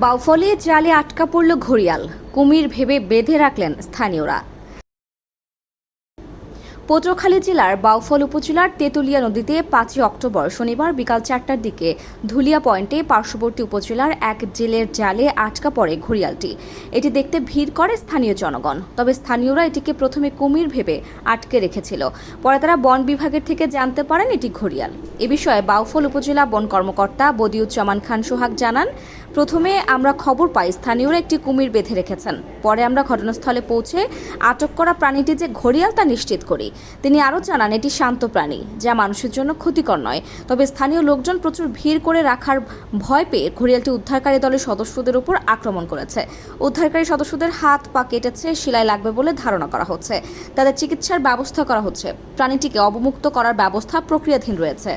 বাউফলে জালে আটকা পড়ল ঘড়িয়াল। কুমির ভেবে বেঁধে রাখলেন স্থানীয়রা। পটুয়াখালী জেলার বাউফল উপজেলার তেতুলিয়া নদীতে পাঁচই অক্টোবর শনিবার বিকাল চারটার দিকে ধুলিয়া পয়েন্টে পার্শ্ববর্তী উপজেলার এক জেলের জালে আটকা পড়ে ঘড়িয়ালটি। এটি দেখতে ভিড় করে স্থানীয় জনগণ, তবে স্থানীয়রা এটিকে প্রথমে কুমির ভেবে আটকে রেখেছিল। পরে তারা বন বিভাগের থেকে জানতে পারেন এটি ঘড়িয়াল। এ বিষয়ে বাউফল উপজেলা বন কর্মকর্তা বদিউজ্জামান খান সোহাগ জানান প্রথমে আমরা খবর পাই, স্থানীয়রা একটি কুমির বেঁধে রেখেছেন। পরে আমরা ঘটনাস্থলে পৌঁছে আটক করা প্রাণীটি যে ঘড়িয়াল তা নিশ্চিত করি। তিনি আরও জানান, এটি শান্ত প্রাণী, যা মানুষের জন্য ক্ষতিকর নয়। তবে স্থানীয় লোকজন প্রচুর ভিড় করে রাখার ভয় পেয়ে ঘড়িয়ালটি উদ্ধারকারী দলের সদস্যদের উপর আক্রমণ করেছে। উদ্ধারকারী সদস্যদের হাত পা কেটেছে শিলায় লাগবে বলে ধারণা করা হচ্ছে। তাদের চিকিৎসার ব্যবস্থা করা হচ্ছে। প্রাণীটিকে অবমুক্ত করার ব্যবস্থা প্রক্রিয়াধীন রয়েছে।